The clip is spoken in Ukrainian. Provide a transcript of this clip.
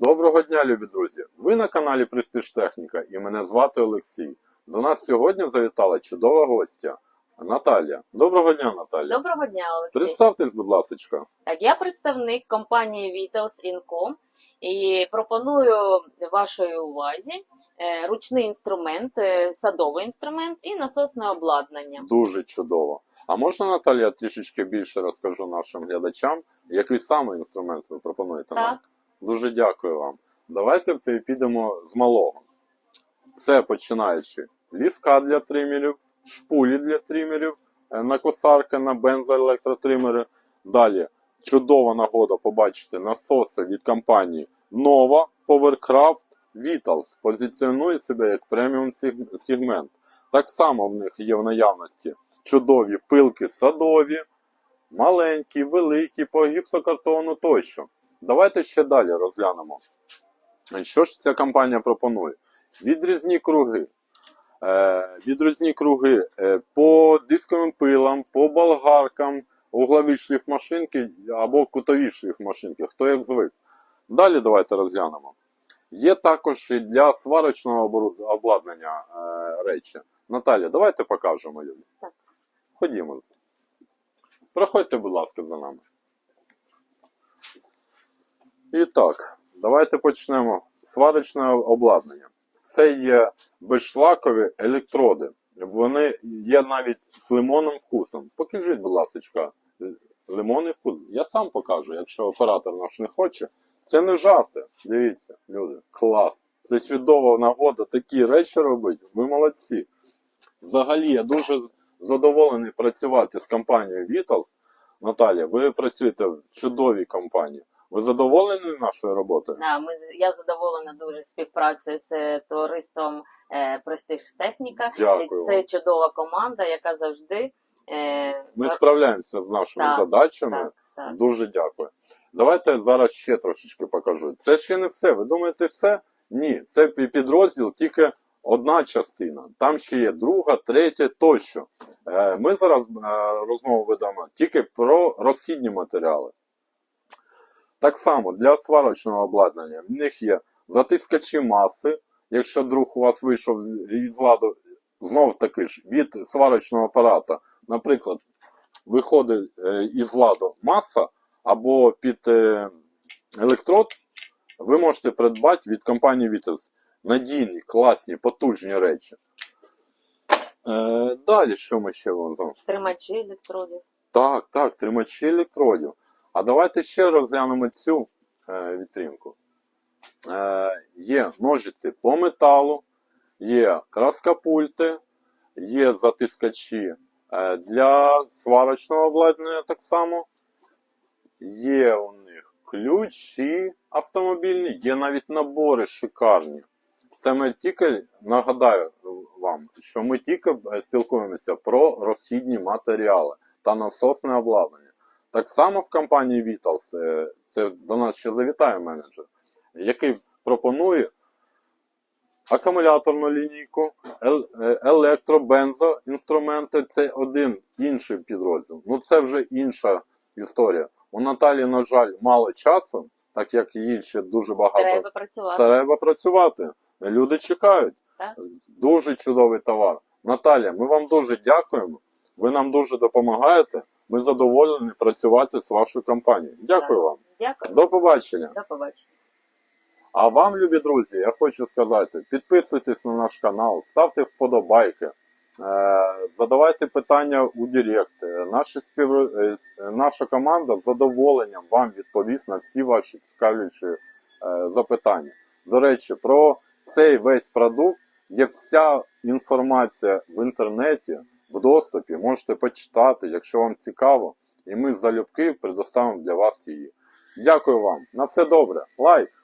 Доброго дня, любі друзі! Ви на каналі Престиж Техніка і мене звати Олексій. До нас сьогодні завітала чудова гостя Наталія. Доброго дня, Наталія. Доброго дня, Олексій. Представтесь, будь ласка. Так, я представник компанії Vitals Incom і пропоную вашій увазі е, ручний інструмент, е, садовий інструмент і насосне обладнання. Дуже чудово. А можна, Наталія, трішечки більше розкажу нашим глядачам, який саме інструмент ви пропонуєте нам? Дуже дякую вам. Давайте підемо з малого. Це починаючи ліска для тримерів, шпулі для тримерів, е, накосарка на бензоелектротримери. Далі чудова нагода побачити насоси від компанії Nova Powercraft Vitals. Позиціонує себе як преміум сегмент. Так само в них є в наявності чудові пилки садові, маленькі, великі, по гіпсокартону тощо. Давайте ще далі розглянемо. Що ж ця компанія пропонує? Відрізні круги. Е, відрізні круги е, по дисковим пилам, по болгаркам, углові шліфмашинки або кутові шліфмашинки, хто як звик. Далі давайте розглянемо. Є також і для сварочного обладнання е, речі. Наталя, давайте покажемо. Так. Ходімо. Проходьте, будь ласка, за нами. І так, давайте почнемо. Сварочне обладнання. Це є безшлакові електроди. Вони є навіть з лимонним вкусом. Покажіть, будь ласка, лимонний вкус. Я сам покажу, якщо оператор наш не хоче. Це не жарти. Дивіться, люди, клас. Це чудова нагода такі речі робити. Ви молодці. Взагалі, я дуже задоволений працювати з компанією Vitals. Наталія, ви працюєте в чудовій компанії. Ви задоволені нашою роботою? да, ми, я задоволена дуже співпрацею з е, товариством е, Престиж Техніка. Дякую Це чудова команда, яка завжди. Е, Ми справляємося з нашими Так, задачами. так, так. Дуже дякую. Давайте зараз ще трошечки покажу. Це ще не все. Ви думаєте, все? Ні, це пі- підрозділ тільки одна частина. Там ще є друга, третя тощо. Е, Ми зараз розмову ведемо тільки про розхідні матеріали. Так само для сварочного обладнання в них є затискачі маси. Якщо друг у вас вийшов із ладу, знов таки ж від сварочного апарата, наприклад, виходить е, із ладу маса або під е, електрод, ви можете придбати від компанії Vitals надійні, класні, потужні речі. Е, далі, що ми ще вам Тримачі електродів. так, так, тримачі електродів. А давайте ще розглянемо цю е, вітринку. Е, є ножиці по металу, є краскопульти, є затискачі е, для сварочного обладнання так само. Є у них ключі автомобільні, є навіть набори шикарні. Це ми тільки нагадаю вам, що ми тільки е, спілкуємося про розхідні матеріали та насосне обладнання. Так само в компанії Vitals, е, це до нас ще завітає менеджер, який пропонує акумуляторну лінійку, е, електробензоінструменти це один інший підрозділ. Ну це вже інша історія. У Наталі, на жаль, мало часу, так як їй ще дуже багато Треба працювати. Треба працювати. Люди чекають. Так. Дуже чудовий товар. Наталя, ми вам дуже дякуємо. Ви нам дуже допомагаєте. Ми задоволені працювати з вашою компанією. Дякую Так. вам. Дякую. До побачення. До побачення. А вам, любі друзі, я хочу сказати: підписуйтесь на наш канал, ставте вподобайки, е, задавайте питання у Директ. Наші спів... е, е, Наша команда з задоволенням вам відповість на всі ваші цікавіші запитання. До речі, про цей весь продукт є вся інформація в інтернеті, в доступі. Можете почитати, якщо вам цікаво, і ми залюбки предоставимо для вас її. Дякую вам. На все добре. Лайк!